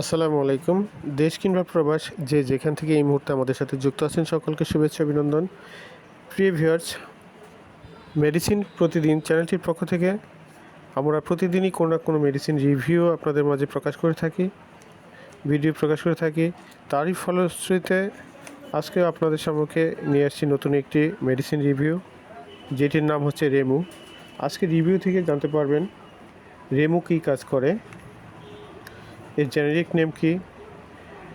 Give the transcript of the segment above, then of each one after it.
আসসালামু আলাইকুম। দেশ কিংবা প্রবাস, যে যেখান থেকে এই মুহূর্তে আমাদের সাথে যুক্ত আছেন, সকলকে শুভেচ্ছা, অভিনন্দন। প্রিয় ভিউয়ার্স, মেডিসিন প্রতিদিন চ্যানেলটির পক্ষ থেকে আমরা প্রতিদিনই কোনো না কোনো মেডিসিন রিভিউ আপনাদের মাঝে প্রকাশ করে থাকি, ভিডিও প্রকাশ করে থাকি। তারই ফলশ্রুতিতে আজকে আপনাদের সম্মুখে নিয়ে আসছি নতুন একটি মেডিসিন রিভিউ, যেটির নাম হচ্ছে রেমু। আজকে রিভিউ থেকে জানতে পারবেন, রেমু কী কাজ করে এর জেনেরিক নেম কি?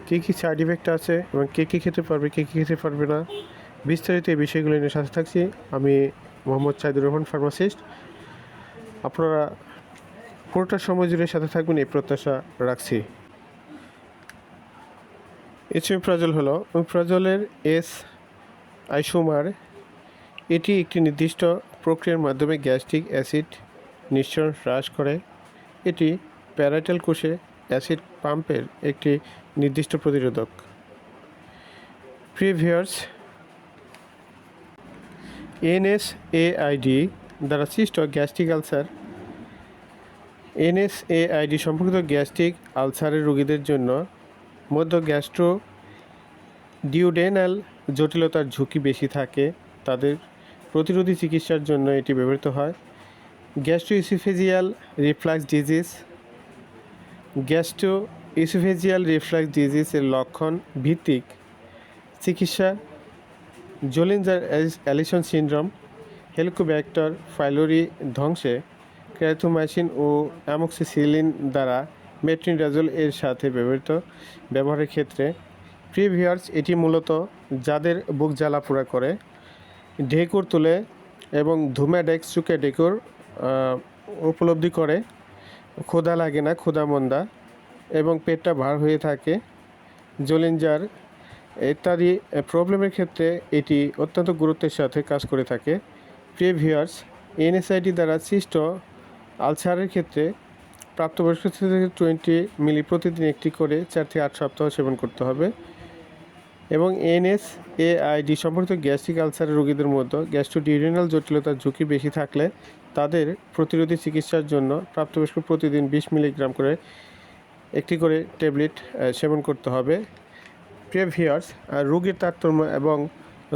কী কী সাইড ইফেক্ট আছে এবং কে কী খেতে পারবে, কে কী খেতে পারবে না? বিস্তারিত এই বিষয়গুলো নিয়ে সাথে থাকছি। আমি মোহাম্মদ সাইদুর রহমান ফার্মাসিস্ট আপনারা পুরোটা সময় জুড়ে সাথে থাকবেন এই প্রত্যাশা রাখছি। এচমিপ্রাজল হলো প্রাজলের এস আইসোমার এটি একটি নির্দিষ্ট প্রক্রিয়ার মাধ্যমে গ্যাস্ট্রিক অ্যাসিড নিঃসরণ হ্রাস করে। এটি প্যারাটাল কোষে অ্যাসিড পাম্পের একটি নির্দিষ্ট প্রতিরোধক। প্রিভিয়ার্স, এনএসএআইডি দ্বারা সৃষ্ট গ্যাস্ট্রিক আলসার। এনএসএআইডি সম্পর্কিত গ্যাস্ট্রিক আলসারের রোগীদের জন্য মধ্য গ্যাস্ট্রো ডিউডেনাল জটিলতার ঝুঁকি বেশি থাকে। তাদের প্রতিরোধী চিকিৎসার জন্য এটি ব্যবহৃত হয়। Gastroesophageal reflux disease gastro esophageal reflux ডিজিজের লক্ষণ ভিত্তিক চিকিৎসা Zollinger Ellison syndrome, Helicobacter pylori ধ্বংসে clarithromycin ও অ্যামক্সিসিলিন দ্বারা মেট্রিনডাজল এর সাথে ব্যবহৃত ব্যবহারের ক্ষেত্রে প্রিভিয়ার্স এটি মূলত যাদের বুক জ্বালা পোড়া করে, ঢেকুর তুলে এবং ধুম্যাডেক্স, চুকে ডেকুর উপলব্ধি করে। ক্ষুধা লাগে না, ক্ষুধা মন্দা এবং পেটটা ভার হয়ে থাকে। জলিঞ্জার ইত্যাদি প্রবলেমের ক্ষেত্রে এটি অত্যন্ত গুরুত্বের সাথে কাজ করে থাকে। প্রিভিয়ার্স এনএসআইটি দ্বারা সৃষ্ট আলসারের ক্ষেত্রে প্রাপ্তবয়স্ক থেকে টোয়েন্টি মিলি প্রতিদিন একটি করে চার থেকে আট সপ্তাহ সেবন করতে হবে এবং এনএস এআইডি সম্পর্কিত গ্যাস্ট্রিক আলসারের রোগীদের মধ্যে গ্যাস্ট্রোডিউরিনাল জটিলতার ঝুঁকি বেশি থাকলে তাদের প্রতিরোধী চিকিৎসার জন্য প্রাপ্তবয়স্ক প্রতিদিন বিশ মিলিগ্রাম করে একটি করে ট্যাবলেট সেবন করতে হবে। প্রেভিয়ার্স রোগীর তারতম্য এবং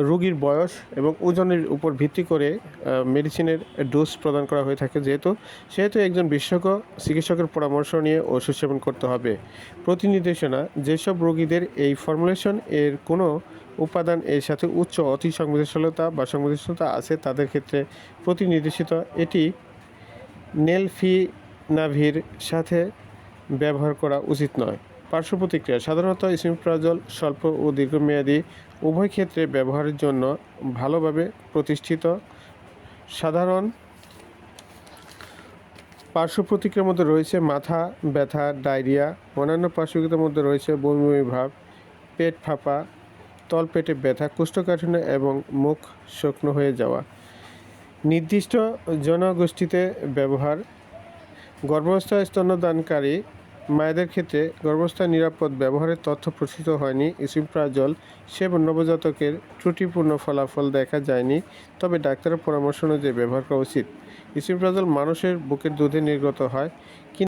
রোগীর বয়স এবং ওজনের উপর ভিত্তি করে মেডিসিনের ডোজ প্রদান করা হয়ে থাকে যেহেতু, সেহেতু একজন বিশেষজ্ঞ চিকিৎসকের পরামর্শ নিয়ে ওষুধ সেবন করতে হবে। প্রতি নির্দেশনা যেসব রোগীদের এই ফর্মুলেশন এর কোনো উপাদান এর সাথে উচ্চ অতি সংবেদনশীলতা বা সংবেদনশীলতা আছে, তাদের ক্ষেত্রে প্রতি নির্দেশিত এটি নেলফিনাভির সাথে ব্যবহার করা উচিত নয়। পার্শ্ব প্রতিক্রিয়া সাধারণত ইসমিপ্রাজল স্বল্প ও দীর্ঘমেয়াদী উভয় ক্ষেত্রে ব্যবহারের জন্য ভালোভাবে প্রতিষ্ঠিত। সাধারণ পার্শ্ব প্রতিক্রিয়ার মধ্যে রয়েছে মাথা, ব্যথা, ডায়রিয়া, অন্যান্য পার্শ্বক্রিয়ার মধ্যে রয়েছে বমি, ভাব, পেট ফাঁপা, তলপেটে ব্যথা, কুষ্ঠকাঠিন্য এবং মুখ শুকনো হয়ে যাওয়া। নির্দিষ্ট জনগোষ্ঠীতে ব্যবহার। গর্ভাবস্থা স্তন্যদানকারী মায়েদের ক্ষেত্রে গর্ভস্থায় নিরাপদ ব্যবহারের তথ্য প্রস্তুত হয়নি, ইসিপ্রাজল সেবন নবজাতকের ত্রুটিপূর্ণ ফলাফল দেখা যায়নি, তবে ডাক্তারের পরামর্শ অনুযায়ী ব্যবহার করা উচিত। ইসিপ্রাজল মানুষের বুকের দুধে নির্গত হয়